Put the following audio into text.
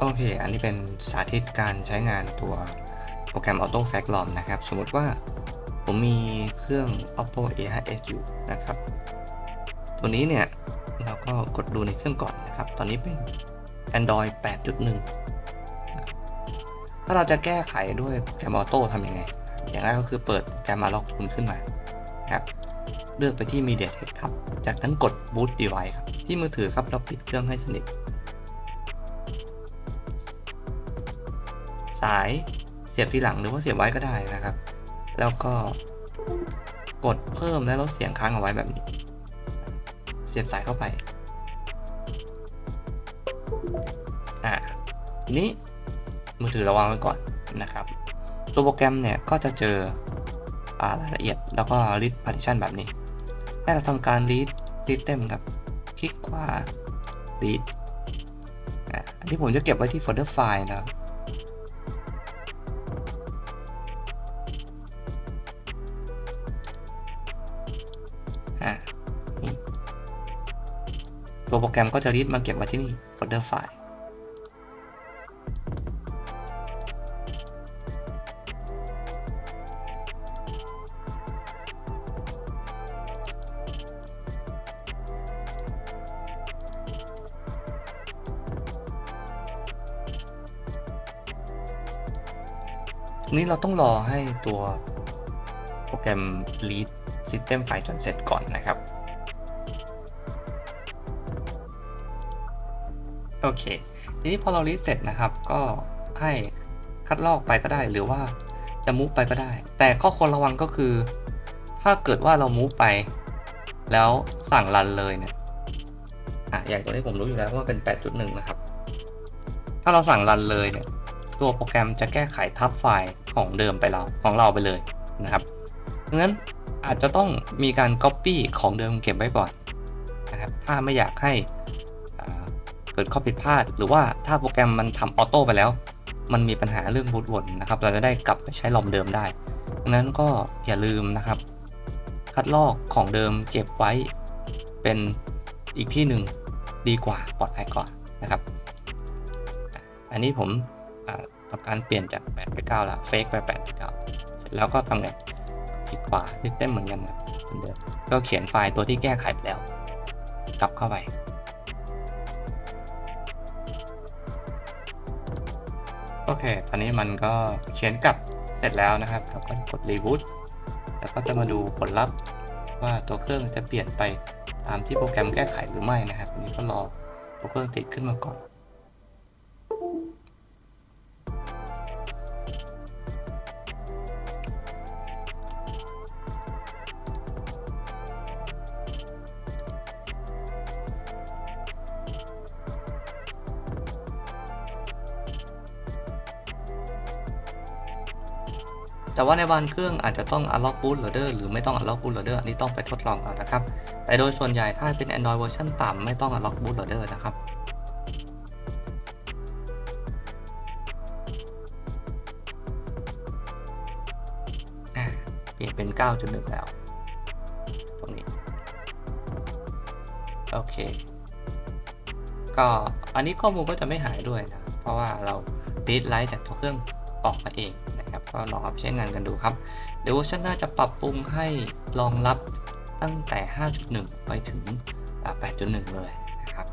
โอเค อันนี้เป็นสาธิตการใช้งานตัวโปรแกรม Auto Fact ROM นะครับ สมมติว่าผมมีเครื่อง Oppo A5s อยู่นะครับ ตัวนี้เนี่ย เราก็กดดูในเครื่องก่อนนะครับ ตอนนี้เป็น Android 8.1 ถ้าเราจะแก้ไขด้วยโปรแกรม Auto ทำยังไง อย่างแรกก็คือเปิดโปรแกรม Unlock Tool ขึ้นมาครับ เลือกไปที่ MediaTek ครับ จากนั้นกด Boot Device ครับ ที่มือถือครับเราปิดเครื่องให้สนิท สายเสียบที่หลังหรือว่าเสียบไว้ก็ได้นะครับ แล้วก็กดเพิ่มและลดเสียงค้างเอาไว้แบบนี้ เสียบสายเข้าไปอ่าทีนี้มือถือระวางไว้ก่อนนะครับ ตัวโปรแกรมเนี่ยก็จะเจออ่ารายละเอียดแล้วก็ read partition แบบนี้ ให้เราทำการ read system ครับ คลิกขวา read อันนี้ผมจะเก็บไว้ที่โฟลเดอร์ไฟล์นะครับ อะตัวโปรแกรมก็จะรีดมาเก็บไว้ที่นี่โฟลเดอร์ไฟล์นี้เราต้องรอให้ตัว รแกรม read system ไฟล์จนเสร็จก่อนนะครับ โอเค ทีนี้พอเรา read เสร็จนะครับ ก็ให้คัดลอกไปก็ได้หรือว่าจะมูฟไปก็ได้ แต่ข้อควรระวังก็คือ ถ้าเกิดว่าเรามูฟไป แล้วสั่งรันเลยเนี่ยอะอย่างตัวนี้ผมรู้อยู่แล้วว่าเป็น 8.1 นะครับ ถ้าเราสั่งรันเลยเนี่ยตัวโปรแกรมจะแก้ไขทับไฟล์ของเดิมไปเราของเราไปเลยนะครับ ดังนั้นอาจจะต้องมีการ Copy ของเดิมเก็บไว้ก่อนนะครับ ถ้าไม่อยากให้เกิดข้อผิดพลาด หรือว่าถ้าโปรแกรมมันทำออโต้ไปแล้ว มันมีปัญหาเรื่องบูตวนนะครับ เราจะได้กลับไปใช้ลอมเดิมได้ดังนั้นก็อย่าลืมนะครับ คัดลอกของเดิมเก็บไว้เป็นอีกที่หนึ่งดีกว่าปลอดภัยกว่านะครับ อันนี้ผมทำการเปลี่ยนจาก8ไป9แล้วเฟกไป8ไป9เสร็จแล้วก็ทำไง คลิกขวาซิสเต็มเหมือนกันนะเหมือนเดิมก็เขียนไฟล์ตัวที่แก้ไขไปแล้ว กลับเข้าไปโอเค ตอนนี้มันก็เขียนกลับเสร็จแล้วนะครับเราก็กดรีบูตแล้วก็จะมาดูผลลัพธ์ว่าตัวเครื่องจะเปลี่ยนไปตามที่โปรแกรมแก้ไขหรือไม่นะครับอันนี้ก็รอตัวเครื่องติดขึ้นมาก่อน แต่ว่าในบางเครื่องอาจจะต้อง unlock bootloader หรือไม่ต้อง unlock bootloader อันนี้ต้องไปทดลองก่อนนะครับ แต่โดยส่วนใหญ่ถ้าเป็น Android เวอร์ชันต่ำไม่ต้อง unlock bootloader นะครับเปลี่ยนเป็น 9.1 แล้ว ตรงนี้ โอเค ก็อันนี้ข้อมูลก็จะไม่หายด้วยนะ เพราะว่าเรา read write จากตัวเครื่อง ออกมาเองนะครับ ก็ลองเอาไปใช้งานกันดูครับ เดี๋ยวเวอร์ชันหน้าจะปรับปรุงให้รองรับตั้งแต่ 5.1 ไปถึง 8.1 เลยนะครับ